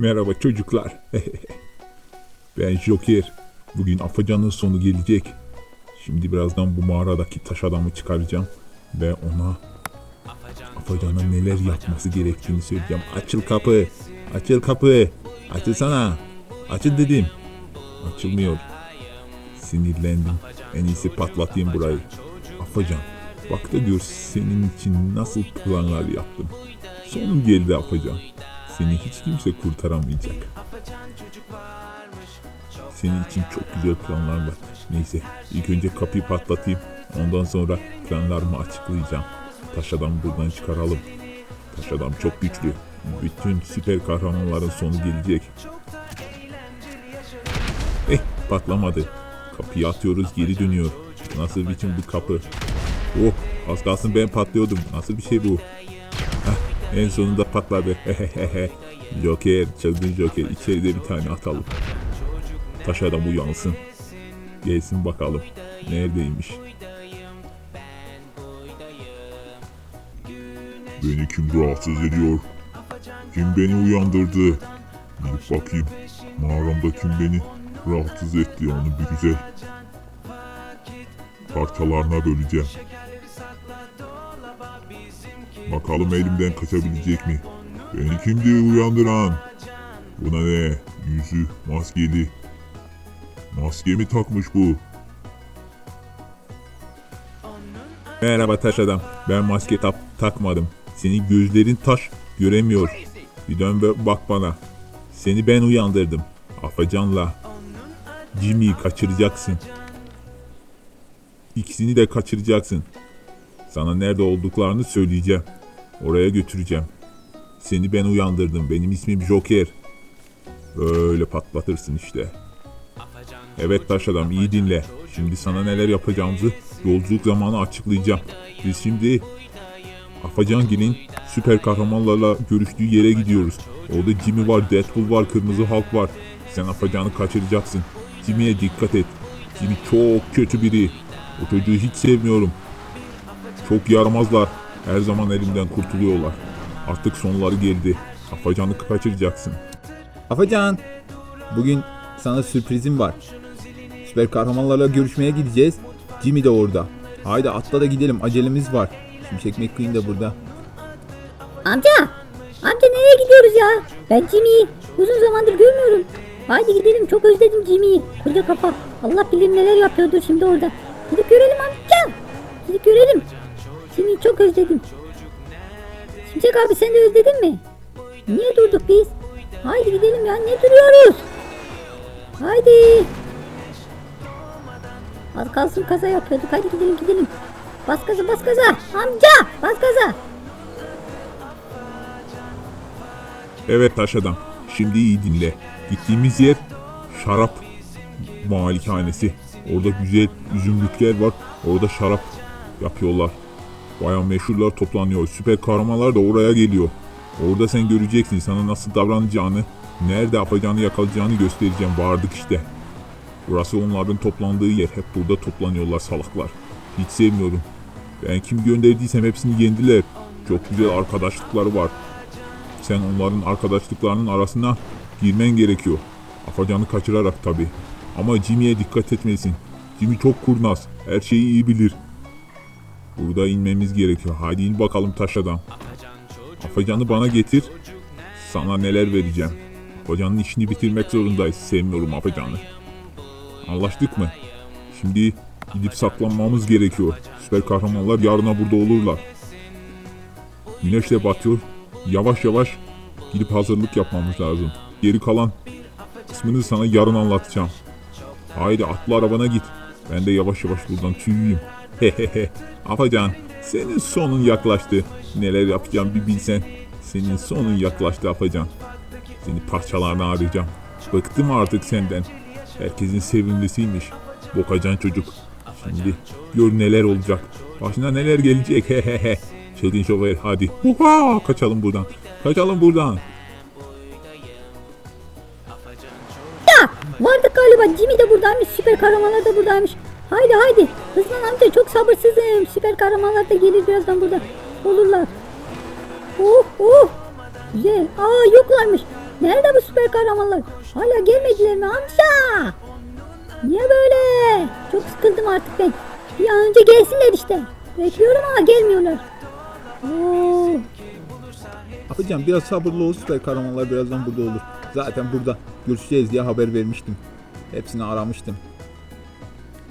Merhaba çocuklar. ben Joker. Bugün Afacan'ın sonu gelecek. Şimdi birazdan bu mağaradaki taş adamı çıkaracağım. Ve ona Afacan'ın neler yapması gerektiğini söyleyeceğim. Açıl kapı. Açıl kapı. Açılsana. Açıl dedim. Açılmıyor. Sinirlendim. En iyisi patlatayım burayı. Afacan. Bak da gör senin için nasıl planlar yaptım. Sonun geldi Afacan. Seni hiç kimse kurtaramayacak. Senin için çok güzel planlar var. Neyse ilk önce kapıyı patlatayım. Ondan sonra planlarımı açıklayacağım. Taş adamı buradan çıkaralım. Taş adam çok güçlü. Bütün süper kahramanların sonu gelecek. Eh patlamadı. Kapıyı atıyoruz geri dönüyor. Nasıl biçim bu kapı? Oh az kalsın ben patlıyordum. Nasıl bir şey bu? En sonunda patladı. Joker, çılgın Joker. İçeride bir tane atalım. Taş adam uyansın. Gelsin bakalım. Neredeymiş? Beni kim rahatsız ediyor? Kim beni uyandırdı? Gidip bakayım. Mağaramda kim beni rahatsız etti onu bir güzel parçalarına böleceğim. Bakalım elimden kaçabilecek mi? Beni kimdi uyandıran? Buna ne? Yüzü maskeli. Maske mi takmış bu? Merhaba taş adam. Ben maske tap takmadım. Senin gözlerin taş göremiyor. Bir dön ve bak bana. Seni ben uyandırdım. Afacan'la Jimmy'yi kaçıracaksın. İkisini de kaçıracaksın. Sana nerede olduklarını söyleyeceğim. Oraya götüreceğim. Seni ben uyandırdım. Benim ismim Joker. Böyle patlatırsın işte. Evet taş adam iyi dinle. Şimdi sana neler yapacağımızı yolculuk zamanı açıklayacağım. Biz şimdi Afacan süper kahramanlarla görüştüğü yere gidiyoruz. Orada Jimmy var, Deadpool var, Kırmızı Hulk var. Sen Afacan'ı kaçıracaksın. Jimmy'ye dikkat et. Jimmy çok kötü biri. O çocuğu hiç sevmiyorum. Çok yaramazlar. Her zaman elimden kurtuluyorlar. Artık sonları geldi. Afacan'ı kaçıracaksın. Afacan, bugün sana sürprizim var. Süper kahramanlarla görüşmeye gideceğiz. Jimmy de orada. Haydi atla da gidelim acelemiz var. Şimşek McQueen de burada. Amca! Amca nereye gidiyoruz ya? Ben Jimmy'yi uzun zamandır görmüyorum. Haydi gidelim çok özledim Jimmy'yi. Koca kafa. Allah bilir neler yapıyordur şimdi orada. Gidip görelim amca. Gidip görelim. Jimmy'yi çok özledim. Şimşek abi sen de özledin mi? Niye durduk biz? Haydi gidelim ya ne duruyoruz? Haydi. Az kalsın kaza yapıyorduk. Haydi gidelim gidelim. Bas gaza bas gaza. Amca bas gaza. Evet taş adam. Şimdi iyi dinle. Gittiğimiz yer şarap malikanesi. Orada güzel üzümlükler var. Orada şarap yapıyorlar. Bayağı meşhurlar toplanıyor. Süper kahramanlar da oraya geliyor. Orada sen göreceksin sana nasıl davranacağını, nerede yapacağını yakalayacağını göstereceğim. Vardık işte. Burası onların toplandığı yer. Hep burada toplanıyorlar salaklar. Hiç sevmiyorum. Ben kim gönderdiysem hepsini yendiler. Çok güzel arkadaşlıkları var. Sen onların arkadaşlıklarının arasına girmen gerekiyor. Afacanı kaçırarak tabi. Ama Jimmy'ye dikkat etmelisin. Jimmy çok kurnaz. Her şeyi iyi bilir. Burada inmemiz gerekiyor. Hadi in bakalım taş adam. Afacanı bana getir. Sana neler vereceğim. Afacanın işini bitirmek zorundayız. Sevmiyorum Afacanı. Anlaştık mı? Şimdi gidip saklanmamız gerekiyor. Süper kahramanlar yarına burada olurlar. Güneş de batıyor. Yavaş yavaş gidip hazırlık yapmamız lazım. Geri kalan kısmını sana yarın anlatacağım. Haydi atlı arabana git. Ben de yavaş yavaş buradan tüyeyim. Afacan senin sonun yaklaştı. Neler yapacağım bir bilsen. Senin sonun yaklaştı Afacan. Seni parçalarına arayacağım. Bıktım artık senden. Herkesin sevimlisiymiş. Bokacan çocuk. Şimdi gör neler olacak. Başına neler gelecek hehehe. Çılgın şoför hadi. Huha kaçalım buradan. Kaçalım buradan. Ya vardık galiba. Jimmy de buradaymış. Süper kahramanlar da buradaymış. Haydi haydi. Hızlan amca çok sabırsızım. Süper kahramanlar da gelir birazdan burada. Olurlar. Oh oh. Güzel. Aa yoklarmış. Nerede bu süper kahramanlar? Hala gelmediler mi amca? Niye böyle? Çok sıkıldım artık ben. Bir an önce gelsinler işte. Bekliyorum ama gelmiyorlar. Oo, Afacan biraz sabırlı ol süper kahramanlar birazdan burada olur. Zaten burada görüşeceğiz diye haber vermiştim. Hepsini aramıştım.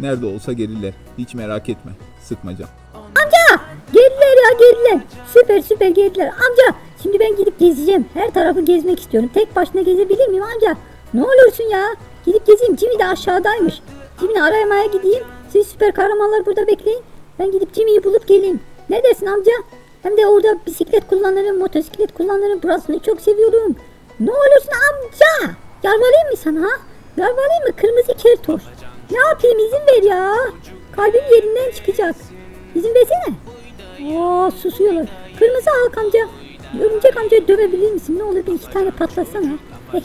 Nerede olsa gelirler. Hiç merak etme. Sıkmaca. amca! Geldiler ya geldiler. Süper süper geldiler. Amca şimdi ben gidip gezeceğim. Her tarafı gezmek istiyorum. Tek başına gezebilir miyim amca? Ne olursun ya. Gidip gezeyim. Jimmy de aşağıdaymış. Jimmy'ni aramaya gideyim. Siz süper kahramanlar burada bekleyin. Ben gidip Jimmy'yi bulup geleyim. Ne dersin amca? Hem de orada bisiklet kullanırım, motosiklet kullanırım. Burasını çok seviyorum. Ne olursun amca? Yalvarayım mı sana ha? Yalvarayım mı? Kırmızı kertoş. Ne yapayım izin ver ya. Kalbim yerinden çıkacak. İzin versene. Oo susuyorlar. Kırmızı halk amca. Örümcek amca dövebilir misin? Ne olur bir iki tane patlasana.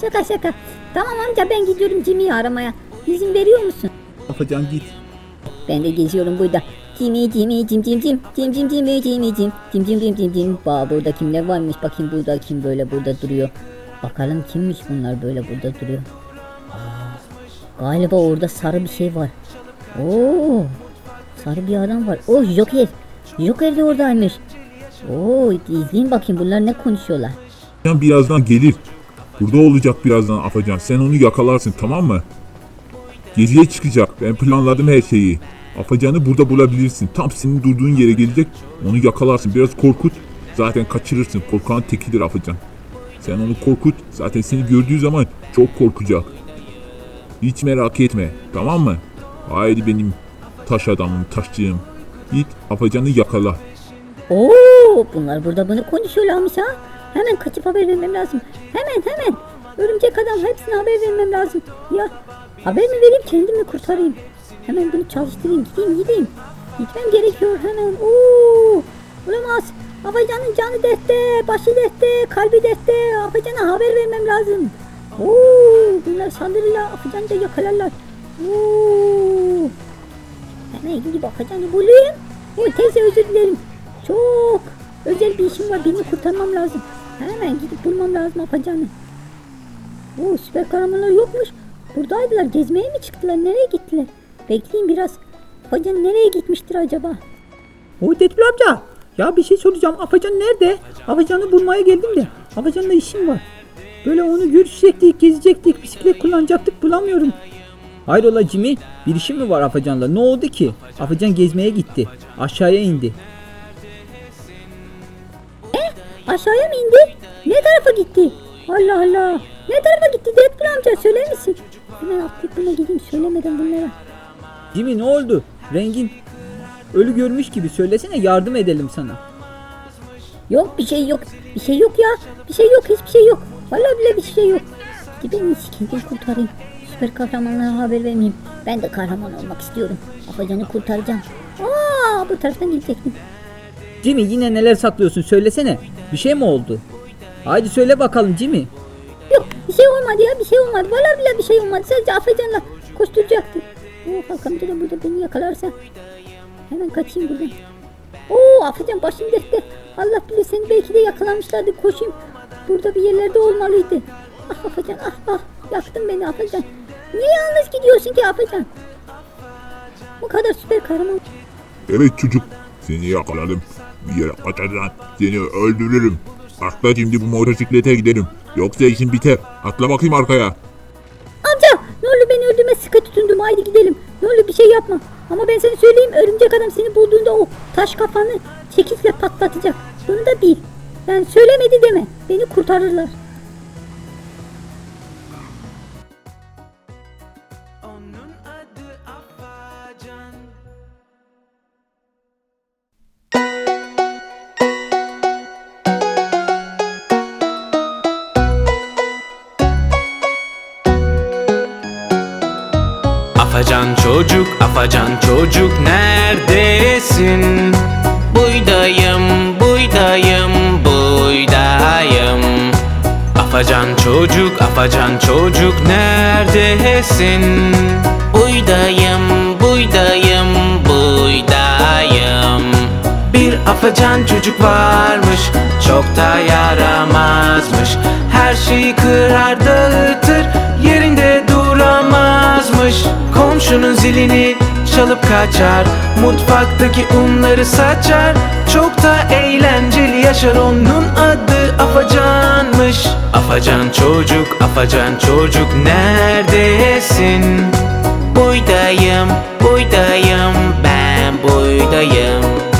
şaka şaka. Tamam amca ben gidiyorum Jimmy'yi aramaya. İzin veriyor musun? Afacan git. Ben de geziyorum burada. Jimmy Jimmy Jim Jim Jim Jim Jim Jimmy Jimmy Jim Jim Jim Jim Jim Jim Ba burada kimler varmış bakayım burada kim böyle burada duruyor. Bakalım kimmiş bunlar böyle burada duruyor. Galiba orada sarı bir şey var. Oo, sarı bir adam var. Oh Joker. Joker de oradaymış. Oo izleyin bakayım bunlar ne konuşuyorlar. Afacan birazdan gelir. Burada olacak birazdan Afacan. Sen onu yakalarsın tamam mı? Geziye çıkacak. Ben planladım her şeyi. Afacan'ı burada bulabilirsin. Tam senin durduğun yere gelecek. Onu yakalarsın. Biraz korkut. Zaten kaçırırsın. Korkan tekidir Afacan. Sen onu korkut. Zaten seni gördüğü zaman çok korkacak. Hiç merak etme. Tamam mı? Haydi benim taş adamım, taşçığım. Git Afacan'ı yakala. Oo, bunlar burada bunu konuşuyorlarmış ha. Hemen kaçıp haber vermem lazım. Hemen hemen. Örümcek adam hepsine haber vermem lazım. Ya haber mi vereyim kendim mi kurtarayım? Hemen bunu çalıştırayım gideyim gideyim. Gitmem gerekiyor hemen. Oo, olamaz. Afacan'ın canı dertte, başı dertte, kalbi dertte. Afacan'a haber vermem lazım. Oo, bunlar saldırırlar. Afacan'ı da yakalarlar. Oo. Hemen gidip Afacan'ı bulayım. O teyze özür dilerim. Çok özel bir işim var. Birini kurtarmam lazım. Hemen gidip bulmam lazım Afacan'ı. Oo süper kahramanlar yokmuş. Buradaydılar. Gezmeye mi çıktılar? Nereye gittiler? Bekleyin biraz. Afacan nereye gitmiştir acaba? O Detül amca. Ya bir şey soracağım. Afacan nerede? Afacan'ı bulmaya geldim de. Afacan'la işim var. Böyle onu görüşecektik, gezecektik, bisiklet kullanacaktık bulamıyorum. Hayrola Jimmy? Bir işin mi var Afacan'la? Ne oldu ki? Afacan gezmeye gitti. Aşağıya indi. Aşağıya mı indi? Ne tarafa gitti? Allah Allah. Ne tarafa gitti Deadpool amca söyler misin? Hemen buna gideyim söylemeden bunlara. Jimmy ne oldu? Rengin ölü görmüş gibi söylesene yardım edelim sana. Yok bir şey yok. Bir şey yok ya. Bir şey yok hiçbir şey yok. Vallahi bile bir şey yok. İyisi kendimi kurtarayım. Süper kahramanlara haber vermeyeyim. Ben de kahraman olmak istiyorum. Afacan'ı kurtaracağım. Aa bu taraftan gidecektim. Jimmy yine neler saklıyorsun söylesene. Bir şey mi oldu? Haydi söyle bakalım Jimmy. Yok bir şey olmadı ya bir şey olmadı. Vallahi bile bir şey olmadı. Sadece Afacan'la koşturacaktım. Oo Halk amca da burada beni yakalarsa. Hemen kaçayım buradan. Oo Afacan başım dertte. Allah bilir seni belki de yakalamışlardı. Koşayım. Burada bir yerlerde olmalıydı. Ah Afacan ah ah. Yaktın beni Afacan. Niye yalnız gidiyorsun ki Afacan? Bu kadar süper kahraman. Evet çocuk. Seni yakaladım. Bir yere kaçarsan seni öldürürüm. Atla şimdi bu motosiklete gidelim. Yoksa işin biter. Atla bakayım arkaya. Amca ne olur beni öldürme sıkı tutundum haydi gidelim. Ne olur bir şey yapma. Ama ben sana söyleyeyim örümcek adam seni bulduğunda o taş kafanı çekiçle patlatacak. Bunu da bil. Yani söylemedi deme. Beni kurtarırlar. Onun adı Afacan Afacan çocuk, afacan çocuk neredesin? Buydayım, Afacan çocuk, afacan çocuk neredesin? Buydayım, buydayım, buydayım. Bir afacan çocuk varmış Çok da yaramazmış. Her şeyi kırar dağıtır Yerinde duramazmış. Komşunun zilini çalıp kaçar. Mutfaktaki unları saçar. Çok da eğlenceli yaşar. Onun adı Afacanmış. Afacan çocuk, afacan çocuk neredesin? Buydayım, buydayım, ben buydayım.